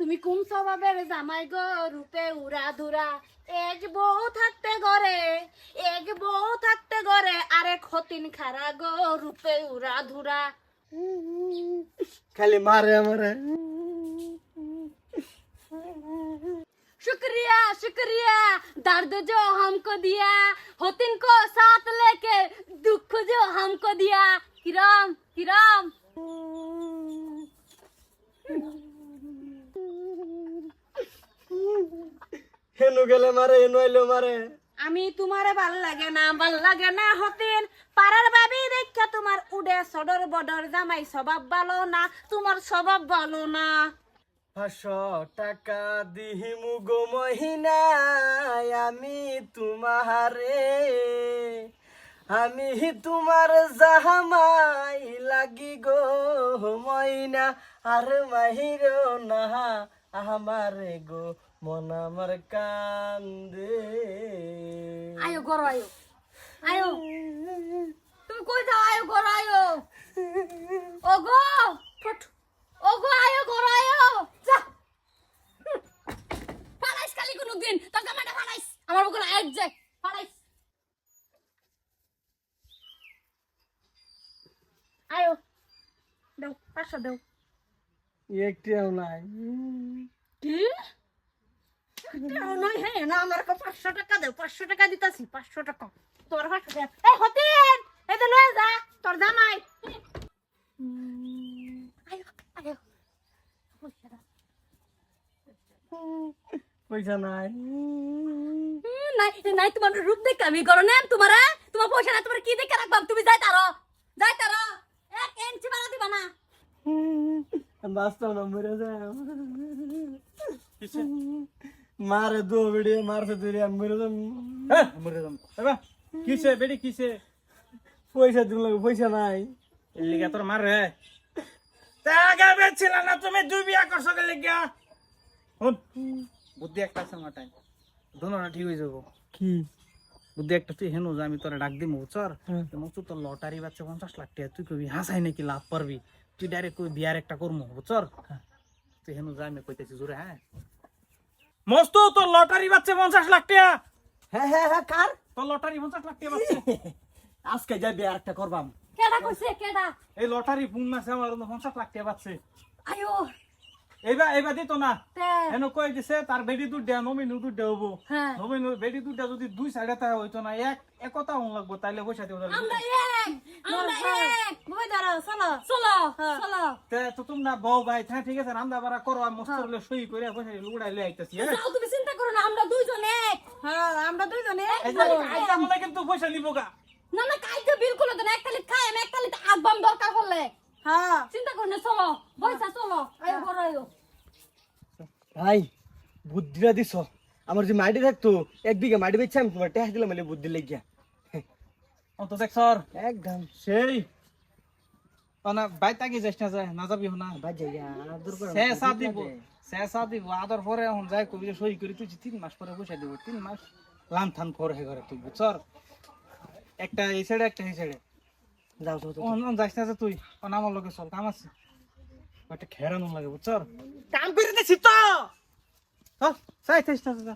তুমি কোন স্বভাবের জামাই গো রূপে উড়া ধুরা এক বউ থাকতে গরে এক বউ থাকতে গরে আরেক হতিন খারা গো রূপে উড়া ধুরা খালি মারে আমারে शुक्रिया शुक्रिया दर्द जो हमको दिया होतिन को साथ लेके दुख जो हमको दिया किराम किराम হেনু গেলে মারে হেনু আইলো মারে। আমি তোমারে ভালো লাগে না ভালো লাগে না হতিন। পাড়ার ভাবি দেখা তোমার উড়ে সদর বদর জামাই স্বভাব ভালো না তোমার স্বভাব ভালো না। পাঁচশো টাকা দিহিমু গো মহিনায় আমি তোমারে আমি তোমার জাহামাই লাগি গো ময়না আর মাহির না আমারে গো, মন আমার কান্দে। আয়ো গরো আয়ো। আয়ো। তুমি কই যাও? আয়ো গরো আয়ো। ওগো, ফট। ওগো, আয়ো গরো আয়ো। যা। পালাইস কালি কোনো দিন তোর জামাইটা পালাইস আমার বকুল এক যায়। পালাইস আয়ো। দাও, পাঁচশো দাও। একটিও নাই। কি? নয় না আমার কাছে পাঁচশো টাকা দেও পাঁচশো টাকা দিতাছি পাঁচশো টাকা। তোর পাঁচশো টাকা। এই হতিন এই লয়ে যা তোর জামাই। আয়ো আয়ো। পয়সা নাই। নাই নাই তোমার রূপ দেখে আমি করো না তোমার। তোমার পয়সা না তোমার কি দেখে রাখবাম? তুমি যাই তারো যাই তারো এক ইঞ্চি বাড়া দিবা না বাস্তব না মরে যায় মারে দো বেড়ে মারছে তুই আমি মরে যাম মরে যাম কিসে বেডি কিসে পয়সা দিল পয়সা নাই এর লিগা তোর মার রে টাকা বেছিল না তুমি দুই বিয়া করছ কে লিগা হুন বুদ্ধি একটা আছে মাটাই দোনোটা ঠিক হয়ে যাব কি বুদ্ধি একটা তুই হেনু যে আমি তোরা ডাক দিমু চর। মতো তোর লটারি বাচ্চা পঞ্চাশ লাখ টাকা তুই কবি হাসাই নাকি লাভ পারবি তুই ডাইরেক্ট কবি বিয়ার একটা করমু বুঝছর? তুই হেনু যা আমি কইতেছি জোরে হ্যাঁ। মস্ত তোর লটারি বাচ্চা পঞ্চাশ লাখ টাকা। হ্যাঁ হ্যাঁ হ্যাঁ কার? তোর লটারি পঞ্চাশ লাখ টাকা বাচ্চা আজকে যাই বিয়ার একটা করবাম। কেডা কইছে কেডা? এই লটারি পুন মাসে আমার পঞ্চাশ লাখ টাকা বাচ্চা আয়ো এইবার এইবার দিত না। তে। হেন কই দিছে তার বেডি দুধ দেয়া নমিনু দুধ দেবো হ্যাঁ। নমিনু বেডি দুধটা যদি দুই সাইডে তা হইতো না এক একতা হন লাগবো তাইলে পয়সা দিব আমরা এক আমরা এক। বই ধরো চলো। চলো চলো। তে তো তোমরা বউ ভাই হ্যাঁ ঠিক আছে রান্দা বাড়া করো আমি মস্ত হলে সই করে পয়সা লুড়াই লই আইতাছি হ্যাঁ? তুমি চিন্তা করো না আমরা দুইজন এক। হ্যাঁ আমরা দুইজন এক। আইতা মনে কিন্তু পয়সা নিব গা। না না কাইতে বিলকুল তো না এক কালি খাই আমি এক কালি আব্বাম দরকার হলে। হ্যাঁ। চিন্তা করো না চলো। বইসা চলো। আয়ো ঘর আয়ো। ভাই বুদ্ধিটা দিছ। আমার যে মাটি থাকতো এক বিঘা মাটি বেচছে আমি তোমার ট্যাক্স দিলাম বলে বুদ্ধি লেগিয়া। ও তো দেখ সর একদম। সেই। না বাই তাকি যাইস না যায় না যাবি না বাজে আদর করে সে দিব সে দিব আদর পরে এখন যাই কবি যে সই করে তুই তিন মাস পরে পয়সা দিব তিন মাস। লান থান পরে হে করে তুই বুঝছর? একটা এই সাইডে একটা এই সাইডে যাও যাও যাইস না যে তুই। অন আমার লগে চল কাম আছে। একটা খেরানো লাগে বুঝছর? কাম করে দিছি তো! চল যাই যাইস না